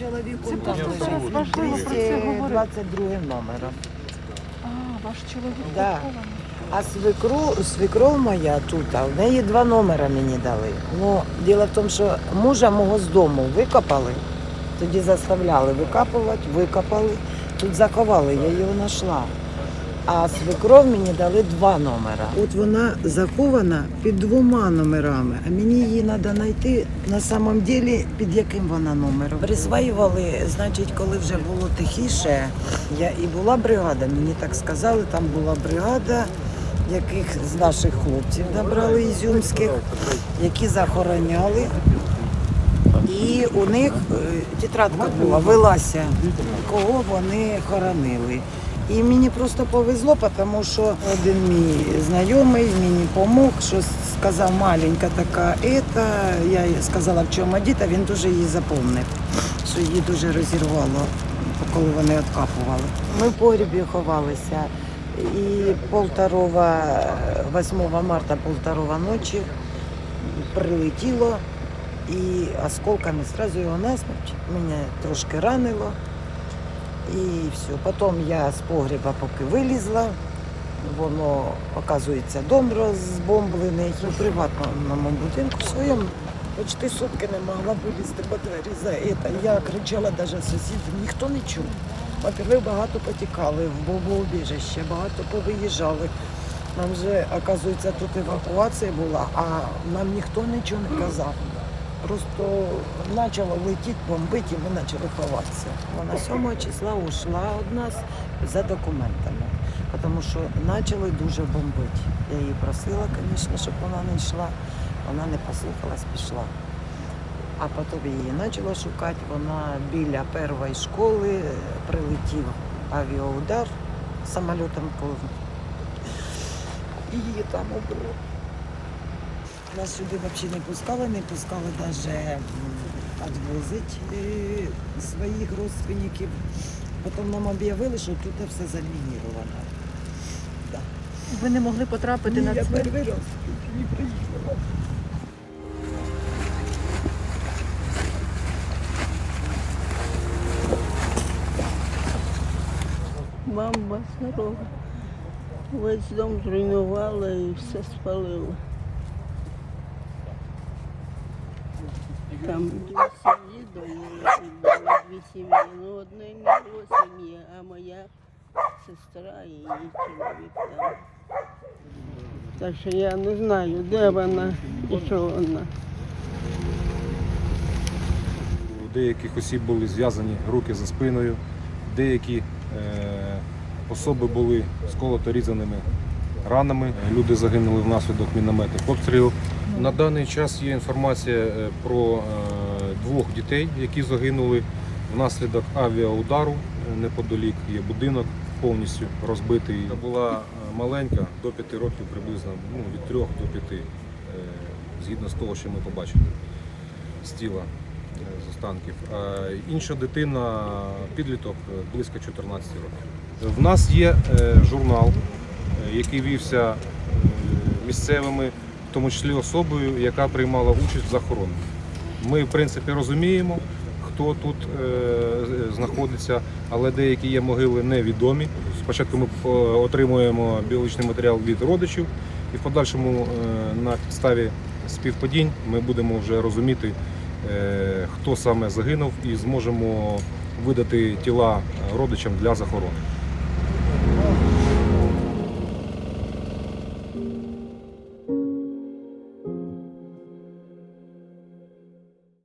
чоловік Це он там лежить. важливо про це говорити. 222 номером. А, ваш чоловік Да. похований. А свекру, свекров моя тут, а в неї два номера мені дали. Ну, діло в тому, що мужа мого з дому викопали, тоді заставляли викапувати, викопали, тут заховали, я його знайшла. А свекров мені дали два номера. От вона захована під двома номерами, а мені її треба знайти на самом деле, під яким вона номером. Присваювали, значить, коли вже було тихіше, я і була бригада, мені так сказали, там була бригада, яких з наших хлопців набрали ізюмських, які захороняли. І у них е, тетрадка була, велася, кого вони хоронили. І мені просто повезло, тому що один мій знайомий мені допомог, що сказав маленька така ета. Я сказала, в чому діта, він дуже її запомнив, що її дуже розірвало, коли вони відкапували. Ми в погрібі ховалися. І полторова, 8 марта, полторова ночі прилетіло і осколками сразу його насмерть. Мене трошки ранило. І все. Потім я з погреба поки вилізла. Воно, оказується, дом розбомблений. У приватному будинку своєму почти сутки не могла вилізти по двері за це. Я кричала навіть сусідам, ніхто не чув. Во-первых, багато потікали в бомбоубіжище, багато повиїжджали. Нам вже, оказується, тут евакуація була, а нам ніхто нічого не казав. Просто почало летіти, бомбити, і ми почали ховатися. Вона 7 числа ушла від нас за документами, тому що почали дуже бомбити. Я її просила, звісно, щоб вона не йшла. Вона не послухалась, пішла. А потім її почала шукати. Вона біля першої школи прилетів авіаудар самольотом повний. І її там убило. Нас сюди взагалі не пускали, не пускали навіть відвозити е, своїх родственників. Потім нам об'явили, що тут все замініровано. Да. Ви не могли потрапити Ні, на я це? перший раз не приїхала. Мама здорова. Весь дом зруйнувала і все спалила. Там дві сім'ї дома були, дві сім'ї. Ну, не було сім'ї, а моя сестра і її чоловік там. Так що я не знаю, де вона і що вона. У деяких осіб були зв'язані руки за спиною, деякі е, особи були сколото різаними ранами. Люди загинули внаслідок мінометних обстрілів. На даний час є інформація е, про е, двох дітей, які загинули внаслідок авіаудару. Е, Неподалік є будинок повністю розбитий. Це була маленька до 5 років приблизно, ну, від 3 до 5, е, згідно з того, що ми побачили з тіла з останків. А інша дитина, підліток, близько 14 років. В нас є журнал, який вівся е, місцевими, в тому числі особою, яка приймала участь в захороненні. Ми, в принципі, розуміємо, хто тут е, знаходиться, але деякі є могили невідомі. Спочатку ми е, отримуємо біологічний матеріал від родичів, і в подальшому е, на підставі співпадінь ми будемо вже розуміти, е, хто саме загинув, і зможемо видати тіла родичам для захорони.